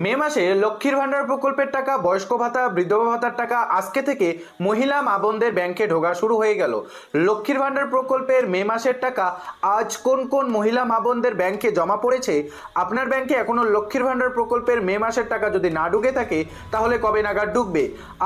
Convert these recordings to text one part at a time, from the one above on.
মে মাসে লক্ষ্মীর ভাণ্ডার প্রকল্পের টাকা, বয়স্ক ভাতা বৃদ্ধ ভাতার টাকা আজকে থেকে মহিলা মা বোনদের ব্যাংকে ঢোকা শুরু হয়ে গেল। লক্ষ্মীর ভাণ্ডার প্রকল্পের মে মাসের টাকা আজ কোন কোন মহিলা মা বোনদের ব্যাংকে জমা পড়েছে? আপনার ব্যাংকে এখনও লক্ষ্মীর ভাণ্ডার প্রকল্পের মে মাসের টাকা যদি না ঢুকে থাকে, তাহলে কবে নাগাদ ঢুকবে?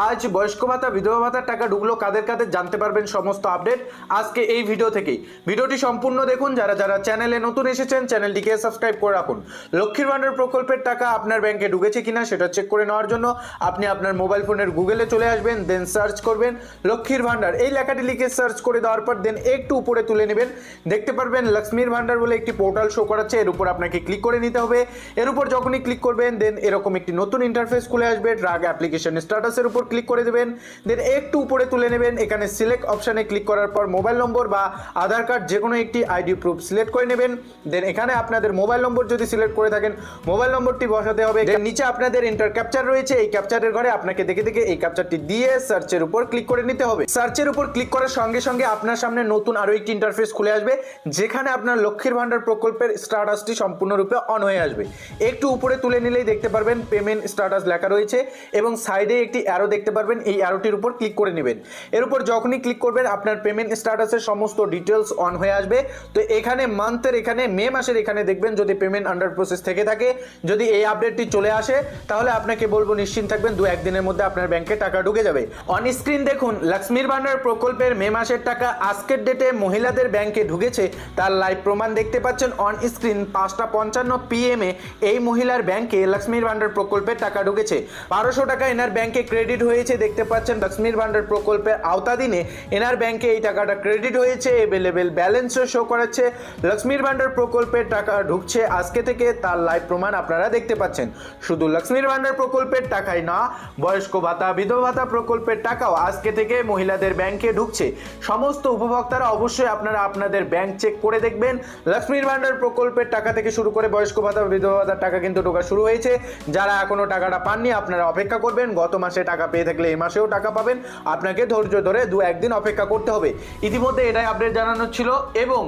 আজ বয়স্ক ভাতা, বিধবা ভাতার টাকা ঢুকলো কাদের কাদের জানতে পারবেন সমস্ত আপডেট আজকে এই ভিডিও থেকেই। ভিডিওটি সম্পূর্ণ দেখুন, যারা যারা চ্যানেলে নতুন এসেছেন, চ্যানেলটিকে সাবস্ক্রাইব করে রাখুন। লক্ষ্মীর ভাণ্ডার প্রকল্পের টাকা আপনার ব্যাংকে ঢুকেছে কিনা সেটা চেক করে নেওয়ার জন্য আপনি আপনার মোবাইল ফোনের গুগলে চলে আসবেন দেন সার্চ করবেন, লক্ষ্মীর ভাণ্ডার। এই লেখাটি লিখে সার্চ করে দেওয়ার পর দেন একটু উপরে তুলে নেবেন। দেখতে পারবেন লক্ষ্মীর ভাণ্ডার বলে একটি পোর্টাল শো করাচ্ছে, এর উপর আপনাকে ক্লিক করে নিতে হবে। এর উপর যখনই ক্লিক করবেন দেন এরকম একটি নতুন ইন্টারফেস খুলে আসবে ড্রাগ অ্যাপ্লিকেশন স্ট্যাটাসের উপর ক্লিক করে দেবেন। দেন একটু উপরে তুলে নেবেন, এখানে সিলেক্ট অপশানে ক্লিক করার পর মোবাইল নম্বর বা আধার কার্ড যে কোনো একটি আইডি প্রুফ সিলেক্ট করে নেবেন। দেন এখানে আপনাদের মোবাইল নম্বর যদি সিলেক্ট করে থাকেন মোবাইল নম্বরটি বসাতে হবে দেন নিচে আপনাদের ইন্টার ক্যাপচার রয়েছে, এই ক্যাপচারের ঘরে আপনাকে দেখে দেখে এই ক্যাপচারটি দিয়ে সার্চের উপর ক্লিক করে নিতে হবে। সার্চের উপর ক্লিক করার সঙ্গে সঙ্গে আপনার সামনে নতুন আরও একটি ইন্টারফেস খুলে আসবে, যেখানে আপনার লক্ষ্মীর ভান্ডার প্রকল্পের স্ট্যাটাসটি সম্পূর্ণরূপে অন হয়ে আসবে। একটু উপরে তুলে নিলেই দেখতে পারবেন পেমেন্ট স্ট্যাটাস লেখা রয়েছে এবং সাইডে একটি অ্যারো দেখতে পারবেন, এই অ্যারোটির উপর ক্লিক করে নেবেন। এর উপর যখনই ক্লিক করবেন, আপনার পেমেন্ট স্ট্যাটাসের সমস্ত ডিটেলস অন হয়ে আসবে। তো এখানে মান্থের এখানে মে মাসের এখানে দেখবেন যদি পেমেন্ট আন্ডার প্রসেস থেকে থাকে, যদি এই আপডেটটি চলে আসে, তাহলে আপনাকে বলব নিশ্চিন্ত থাকবেন, দু একদিনের মধ্যে আপনার ব্যাংকে টাকা ঢুকে যাবে। অন স্ক্রিন দেখুন, লক্ষ্মীর ভান্ডার প্রকল্পের মে মাসের টাকা আজকের ডেটে মহিলাদের ব্যাংকে ঢুকেছে। তার লাইভ প্রমাণ দেখতে পাচ্ছেন অন স্ক্রিন পাঁচটা পঞ্চান্ন পিএম এ এই মহিলার ব্যাংকে লক্ষ্মীর ভান্ডার প্রকল্পের টাকা ঢুকেছে। বারোশো টাকা এনার ব্যাংকে ক্রেডিট হয়েছে, দেখতে পাচ্ছেন লক্ষ্মীর ভান্ডার প্রকল্পের আওতাধীনে এনার ব্যাংকে এই টাকাটা ক্রেডিট হয়েছে এভেলেবেল ব্যালেন্সও শো করাচ্ছে। লক্ষ্মীর ভান্ডার প্রকল্পের টাকা ঢুকছে আজকে থেকে, তার লাইভ প্রমাণ আপনারা দেখতে পাচ্ছেন। শুধু লক্ষ্মীর ভান্ডার প্রকল্পের টাকাই না, বয়স্ক ভাতা, বিধবা ভাতা প্রকল্পের টাকাও আজকে থেকে মহিলাদের ব্যাংকে ঢুকছে। সমস্ত উপভোক্তারা অবশ্যই আপনারা আপনাদের ব্যাংক চেক করে দেখবেন। লক্ষ্মীর ভান্ডার প্রকল্পের টাকা থেকে শুরু করে বয়স্ক ভাতা বিধবা ভাতার টাকা কিন্তু ঢোকা শুরু হয়েছে। যারা এখনও টাকাটা পাননি, আপনারা অপেক্ষা করবেন। গত মাসে টাকা পেয়ে থাকলে এই মাসেও টাকা পাবেন। আপনাকে ধৈর্য ধরে দু একদিন অপেক্ষা করতে হবে। ইতিমধ্যে এটাই আপডেট জানানো ছিল এবং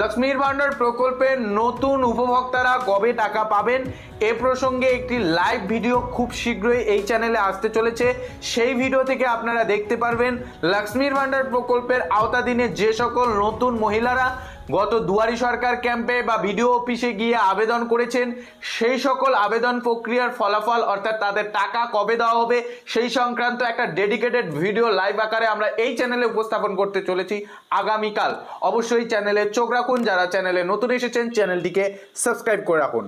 লক্ষ্মীর ভান্ডার প্রকল্পের নতুন উপভোক্তারা কবে টাকা পাবেন, এ প্রসঙ্গে একটি লাইভ ভিডিও খুব শীঘ্রই এই চ্যানেলে আসতে চলেছে। সেই ভিডিও থেকে আপনারা দেখতে পারবেন লক্ষ্মীর ভান্ডার প্রকল্পের আওতাধীনে যে সকল নতুন মহিলারা গত দুয়ারি সরকার ক্যাম্পে বা বিডিও অফিসে গিয়ে আবেদন করেছেন, সেই সকল আবেদন প্রক্রিয়ার ফলাফল অর্থাৎ তাদের টাকা কবে দেওয়া হবে, সেই সংক্রান্ত একটা ডেডিকেটেড ভিডিও লাইভ আকারে আমরা এই চ্যানেলে উপস্থাপন করতে চলেছি আগামীকাল। অবশ্যই চ্যানেলে চোখ রাখুন, যারা চ্যানেলে নতুন এসেছেন চ্যানেলটিকে সাবস্ক্রাইব করে রাখুন।